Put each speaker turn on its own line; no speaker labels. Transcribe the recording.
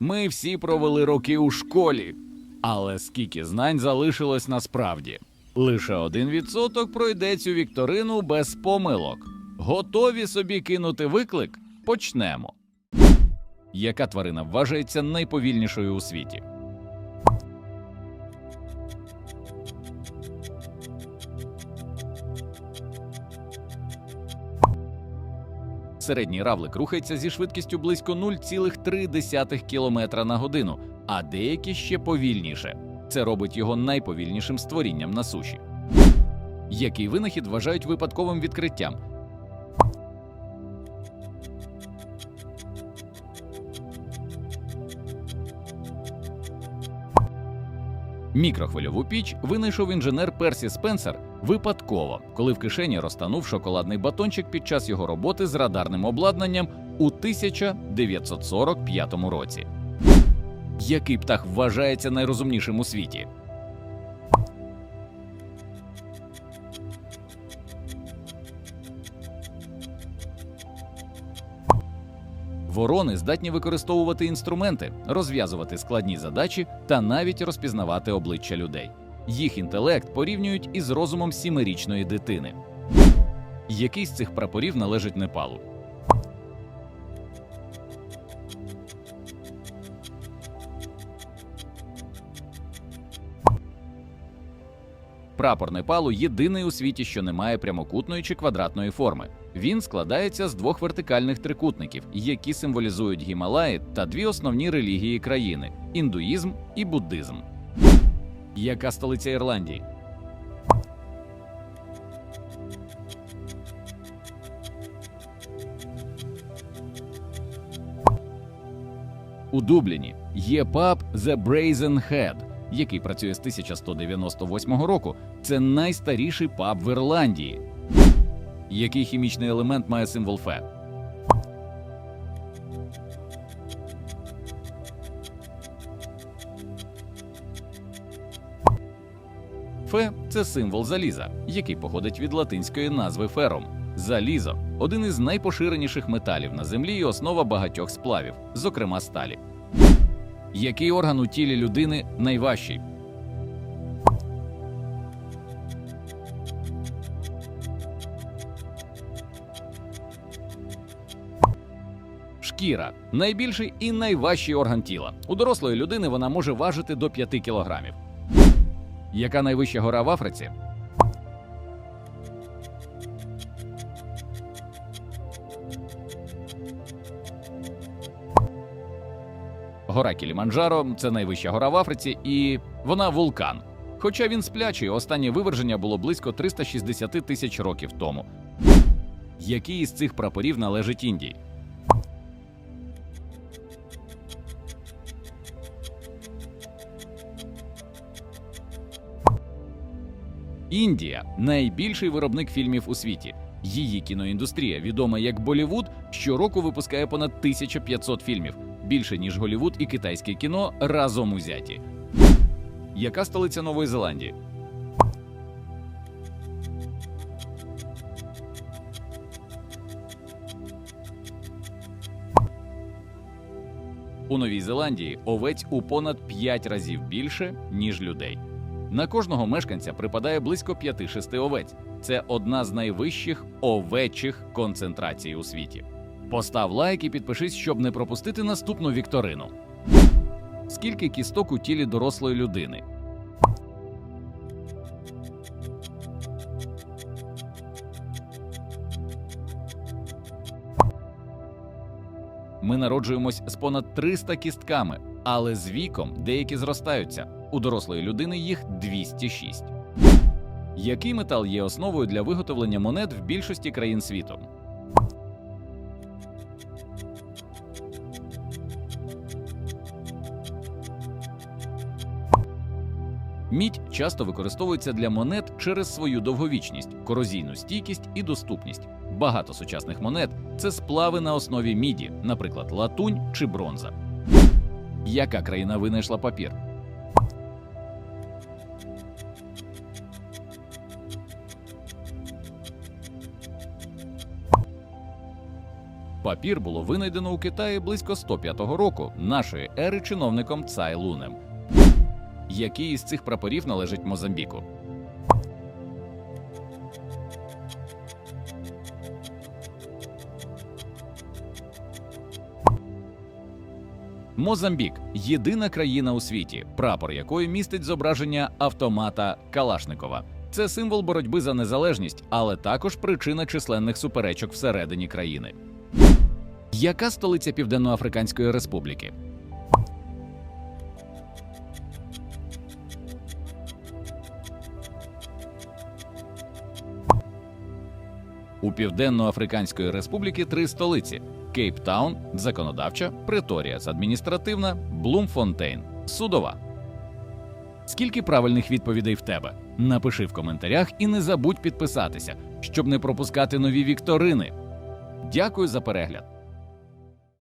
Ми всі провели роки у школі, але скільки знань залишилось насправді? Лише один відсоток пройде цю вікторину без помилок. Готові собі кинути виклик? Почнемо. Яка тварина вважається найповільнішою у світі? Середній равлик рухається зі швидкістю близько 0,3 км на годину, а деякі ще повільніше. Це робить його найповільнішим створінням на суші. Який винахід вважають випадковим відкриттям? Мікрохвильову піч винайшов інженер Персі Спенсер випадково, коли в кишені розтанув шоколадний батончик під час його роботи з радарним обладнанням у 1945 році. Який птах вважається найрозумнішим у світі? Ворони здатні використовувати інструменти, розв'язувати складні задачі та навіть розпізнавати обличчя людей. Їх інтелект порівнюють із розумом сімирічної дитини. Який з цих прапорів належить Непалу? Прапор Непалу єдиний у світі, що не має прямокутної чи квадратної форми. Він складається з двох вертикальних трикутників, які символізують Гімалаї та дві основні релігії країни індуїзм і буддизм. Яка столиця Ірландії? У Дубліні є паб The Brazen Head, який працює з 1198 року. Це найстаріший паб в Ірландії. Який хімічний елемент має символ Фе? Фе це символ заліза, який походить від латинської назви фером. Залізо один із найпоширеніших металів на землі і основа багатьох сплавів, зокрема сталі. Який орган у тілі людини найважчий? Шкіра найбільший і найважчий орган тіла. У дорослої людини вона може важити до 5 кілограмів. Яка найвища гора в Африці? Гора Кіліманджаро це найвища гора в Африці, і вона вулкан. Хоча він сплячий, останнє виверження було близько 360 тисяч років тому. Який із цих прапорів належить Індії? Індія найбільший виробник фільмів у світі. Її кіноіндустрія, відома як Болівуд, щороку випускає понад 1500 фільмів, більше ніж Голівуд і китайське кіно разом узяті. Яка столиця Нової Зеландії? У Новій Зеландії овець у понад 5 разів більше, ніж людей. На кожного мешканця припадає близько 5-6 овець. Це одна з найвищих овечих концентрацій у світі. Постав лайк і підпишись, щоб не пропустити наступну вікторину. Скільки кісток у тілі дорослої людини? Ми народжуємось з понад 300 кістками, але з віком деякі зростаються. У дорослої людини їх 206. Який метал є основою для виготовлення монет в більшості країн світу? Мідь часто використовується для монет через свою довговічність, корозійну стійкість і доступність. Багато сучасних монет це сплави на основі міді, наприклад, латунь чи бронза. Яка країна винайшла папір? Папір було винайдено у Китаї близько 105 року нашої ери чиновником Цай Лунем. Який із цих прапорів належить Мозамбіку? Мозамбік єдина країна у світі, прапор якої містить зображення автомата Калашникова. Це символ боротьби за незалежність, але також причина численних суперечок всередині країни. Яка столиця Південноафриканської Республіки? У Південно-Африканської Республіки три столиці: Кейптаун, законодавча, Преторія, адміністративна, Блумфонтейн, судова. Скільки правильних відповідей в тебе? Напиши в коментарях і не забудь підписатися, щоб не пропускати нові вікторини. Дякую за перегляд.